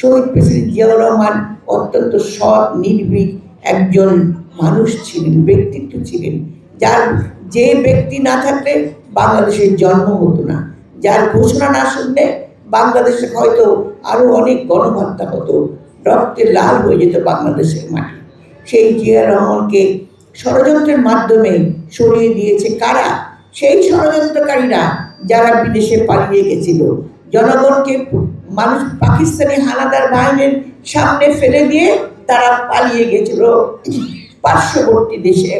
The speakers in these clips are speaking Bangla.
শহীদ প্রেসিডেন্ট জিয়াউর রহমান অত্যন্ত সৎ, নির্ভীক একজন মানুষ ছিলেন, ব্যক্তিত্ব ছিলেন। যার যে ব্যক্তি না থাকলে বাংলাদেশের জন্ম হতো না। যার ঘোষণা না শুনলে বাংলাদেশে হয়তো আরও অনেক গণহত্যা হতো, রক্তে লাল হয়ে যেত বাংলাদেশের মাটি। সেই জিয়া রহমানকে ষড়যন্ত্রের মাধ্যমে সরিয়ে দিয়েছে কারা? সেই ষড়যন্ত্রকারীরা যারা বিদেশে পালিয়ে গেছিল। জনগণকে মানুষ পাকিস্তানি হানাদার বাহিনীর সামনে ফেলে দিয়ে তারা পালিয়ে গেছিল পার্শ্ববর্তী দেশে।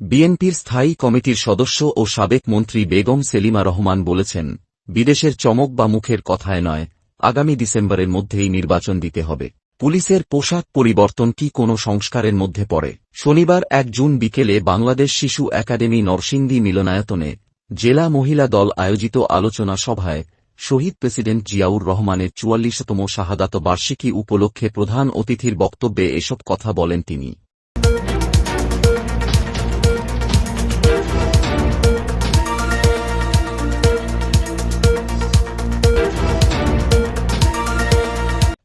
বিএনপির স্থায়ী কমিটির সদস্য ও সাবেক মন্ত্রী বেগম সেলিমা রহমান বলেছেন, বিদেশের চমক বা মুখের কথায় নয়, আগামী ডিসেম্বরের মধ্যেই নির্বাচন দিতে হবে। পুলিশের পোশাক পরিবর্তন কি কোনো সংস্কারের মধ্যে পড়ে? শনিবার এক জুন বিকেলে বাংলাদেশ শিশু একাডেমি নরসিংদী মিলনায়তনে জেলা মহিলা দল আয়োজিত আলোচনা সভায় শহীদ প্রেসিডেন্ট জিয়াউর রহমানের চুয়াল্লিশতম শাহাদাত বার্ষিকী উপলক্ষে প্রধান অতিথির বক্তব্যে এসব কথা বলেন তিনি।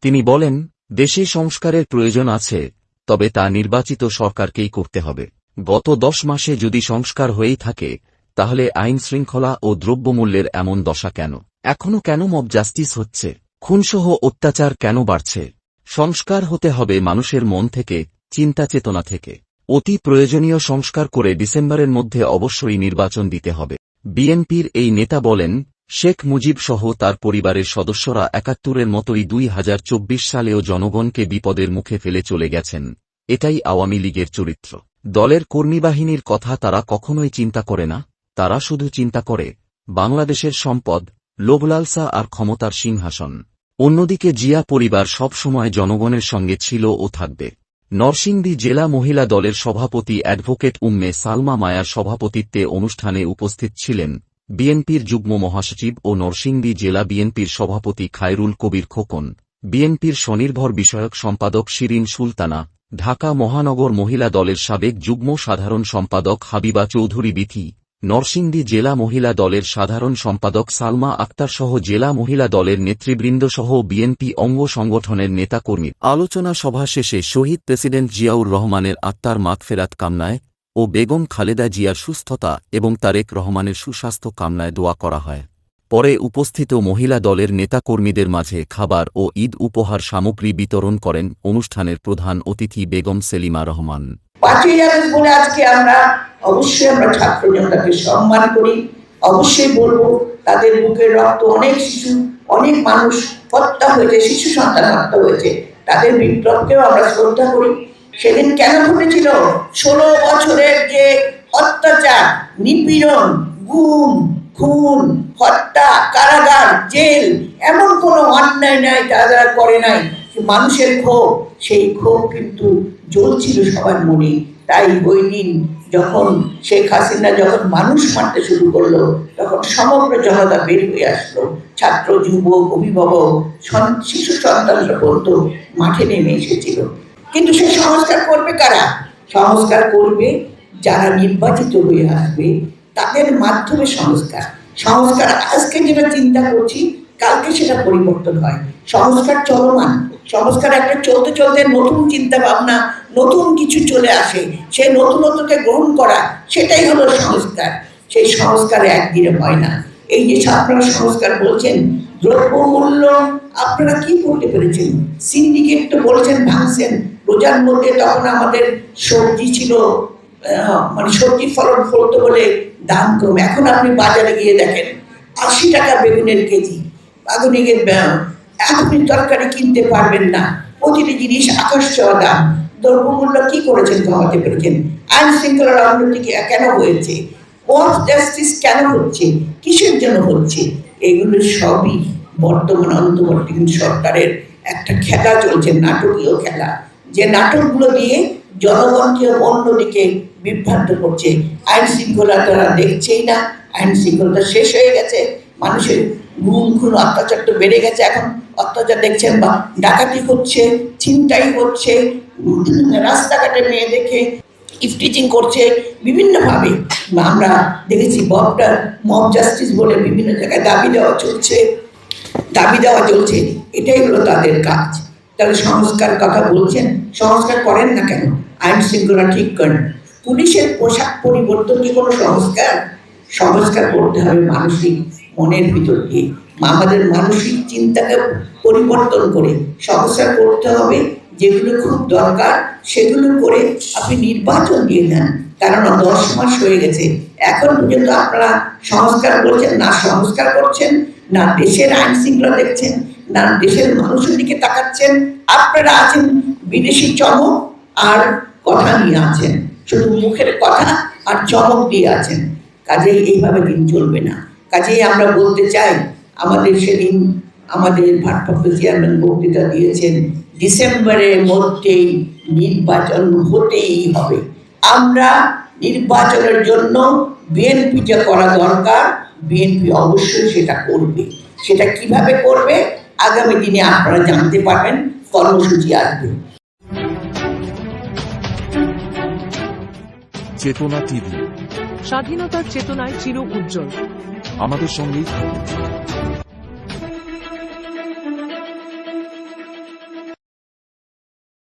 তিনি বলেন, দেশে সংস্কারের প্রয়োজন আছে, তবে তা নির্বাচিত সরকারকেই করতে হবে। গত দশ মাসে যদি সংস্কার হয়েই থাকে তাহলে আইন শৃঙ্খলা ও দ্রব্যমূল্যের এমন দশা কেন? এখনও কেন মব জাস্টিস হচ্ছে? খুনসহ অত্যাচার কেন বাড়ছে? সংস্কার হতে হবে মানুষের মন থেকে, চিন্তা চেতনা থেকে। অতি প্রয়োজনীয় সংস্কার করে ডিসেম্বরের মধ্যে অবশ্যই নির্বাচন দিতে হবে। বিএনপির এই নেতা বলেন, শেখ মুজিব সহ তার পরিবারের সদস্যরা একাত্তরের মতোই দুই হাজার চব্বিশ সালেও জনগণকে বিপদের মুখে ফেলে চলে গেছেন। এটাই আওয়ামী লীগের চরিত্র। দলের কর্মীবাহিনীর কথা তারা কখনোই চিন্তা করে না। তারা শুধু চিন্তা করে, বাংলাদেশের সম্পদ, লোভলালসা আর ক্ষমতার সিংহাসন। অন্যদিকে জিয়া পরিবার সবসময় জনগণের সঙ্গে ছিল ও থাকবে। নরসিংদী জেলা মহিলা দলের সভাপতি অ্যাডভোকেট উম্মে সালমা মায়ার সভাপতিত্বে অনুষ্ঠানে উপস্থিত ছিলেন বিএনপির যুগ্ম মহাসচিব ও নরসিংদী জেলা বিএনপির সভাপতি খায়রুল কবির খোকন, বিএনপির স্বনির্ভর বিষয়ক সম্পাদক শিরিন সুলতানা, ঢাকা মহানগর মহিলা দলের সাবেক যুগ্ম সাধারণ সম্পাদক হাবিবা চৌধুরী বিথি নরসিংদী জেলা মহিলা দলের সাধারণ সম্পাদক সালমা আক্তার সহ জেলা মহিলা দলের নেতৃবৃন্দ সহ বিএনপি অঙ্গ সংগঠনের নেতাকর্মী। আলোচনা সভা শেষে শহীদ প্রেসিডেন্ট জিয়াউর রহমানের আত্মার মাগফেরাত কামনায় ও বেগম খালেদা জিয়ার সুস্থতা এবং তারেক রহমানের সুস্বাস্থ্য কামনায় দোয়া করা হয়। পরে উপস্থিত মহিলা দলের নেতাকর্মীদের মাঝে খাবার ও ঈদ উপহার সামগ্রী বিতরণ করেন অনুষ্ঠানের প্রধান অতিথি বেগম সেলিমা রহমান। পাঁচই আগস্ট বলে আজকে আমরা অবশ্যই আমরা ছাত্র জনতাকে সম্মান করি। অবশ্যই বলব, তাদের বুকের রক্ত অনেক শিশু, অনেক মানুষ হত্যা হয়েছে, শিশু সন্তান হত্যা হয়েছে। তাদের বিপ্লবকেও আমরা শ্রদ্ধা করি। সেদিন কেন ঘটেছিল? ষোলো বছরের যে অত্যাচার, নিপীড়ন, গুম, খুন, হত্যা, কারাগার, জেল, এমন কোনো অন্যায় নাই, তারা করে নাই। মানুষের ক্ষোভ, সেই ক্ষোভ কিন্তু জ্বলছিল সবার মনে। তাই ওই দিন যখন শেখ হাসিনা যখন মানুষ মারতে শুরু করল, তখন সমগ্র জনতা বের হয়ে আসলো। ছাত্র, যুবক, অভিভাবক শিশু সন্তানরা পর্যন্ত মাঠে নেমে এসেছিল। কিন্তু সে সংস্কার করবে কারা? সংস্কার করবে যারা নির্বাচিত হয়ে আসবে, তাদের মাধ্যমে সংস্কার। সংস্কার আজকে যেটা চিন্তা করছি কালকে সেটা পরিবর্তন হয়। সংস্কার চলমান। সংস্কার একটা চলতে চলতে নতুন চিন্তা ভাবনা নতুন কিছু চলে আসে। সেই নতুনত্বকে গ্রহণ করা, সেটাই হলো সংস্কার। সেই সংস্কার একদিনে হয় না। এই যে আপনারা সংস্কার বলছেন, দ্রব্যমূল্য, আপনারা কি করতে পেরেছেন? সিন্ডিকেট তো বলেছেন, ভাঙছেন। রোজার মধ্যে তখন আমাদের সবজি ছিল মানে সবজি ফলন ফলতো বলে দাম কম। এখন আপনি বাজারে গিয়ে দেখেন, আশি টাকা বেগুনের কেজি। আধুনিকের আপনি তরকারি কিনতে পারবেন না। প্রতিটি জিনিস ছোঁয়া দাম দ্রব্যমূল্য কি করেছেন কমাতে পেরেছেন। আইন শৃঙ্খলার অবনতি কেন হয়েছে? পথ জাস্টিস কেন হচ্ছে? কিসের জন্য হচ্ছে? এগুলো সবই বর্তমান অন্তর্বর্তী সরকারের একটা খেলা চলছে, নাটকীয় খেলা। যে নাটকগুলো দিয়ে জনগণকে অন্যদিকে বিভ্রান্ত করছে। আইন শৃঙ্খলা তারা দেখছেই না। আইন শৃঙ্খলাটা শেষ হয়ে গেছে। মানুষের গুম খুন অত্যাচার তো বেড়ে গেছে, এখন অত্যাচার দেখছেন বা ডাকাতি হচ্ছে, ছিনতাই হচ্ছে রাস্তাঘাটে মেয়ে দেখে ইফটিচিং করছে বিভিন্নভাবে। আমরা দেখেছি মবটা, মব জাস্টিস বলে বিভিন্ন জায়গায় দাবি দেওয়া চলছে, দাবি দেওয়া চলছে, এটাই হলো তাদের কাজ। তাহলে সংস্কার কথা বলছেন, সংস্কার করেন না কেন? আইন শৃঙ্খলা ঠিক করেন। পুলিশের পোশাক পরিবর্তন কি কোনো সংস্কার সংস্কার করতে হবে মানসিক মনের ভিতর দিয়ে। আমাদের মানসিক চিন্তাকে পরিবর্তন করে সংস্কার করতে হবে, যেগুলো খুব দরকার, সেগুলো করে আপনি নির্বাচন দিয়ে দেন কেননা দশ মাস হয়ে গেছে, এখন পর্যন্ত আপনারা সংস্কার করছেন, না সংস্কার করছেন, না দেশের আইন শৃঙ্খলা দেখছেন, না দেশের মানুষের দিকে তাকাচ্ছেন, আপনারা আছেন বিদেশি চমক আর কথা নিয়ে আছেন। শুধু মুখের কথা আর চমক দিয়ে আছেন। কাজেই এইভাবে দিন চলবে না। কাজেই আমরা বলতে চাই আমাদের সেদিন আমাদের ভারপ্রাপ্ত চেয়ারম্যান বক্তৃতা দিয়েছেন ডিসেম্বরের মধ্যেই নির্বাচন হতেই হবে। আমরা নির্বাচনের জন্য বিএনপি যা করা দরকার বিএনপি অবশ্যই সেটা করবে। সেটা কীভাবে করবে আগামী দিনে আপনারা জানতে পারবেন কর্মসূচি আসবে। চেতনা টিভি। স্বাধীনতার চেতনায় চির উজ্জ্বল। আমাদের সঙ্গেই থাকুন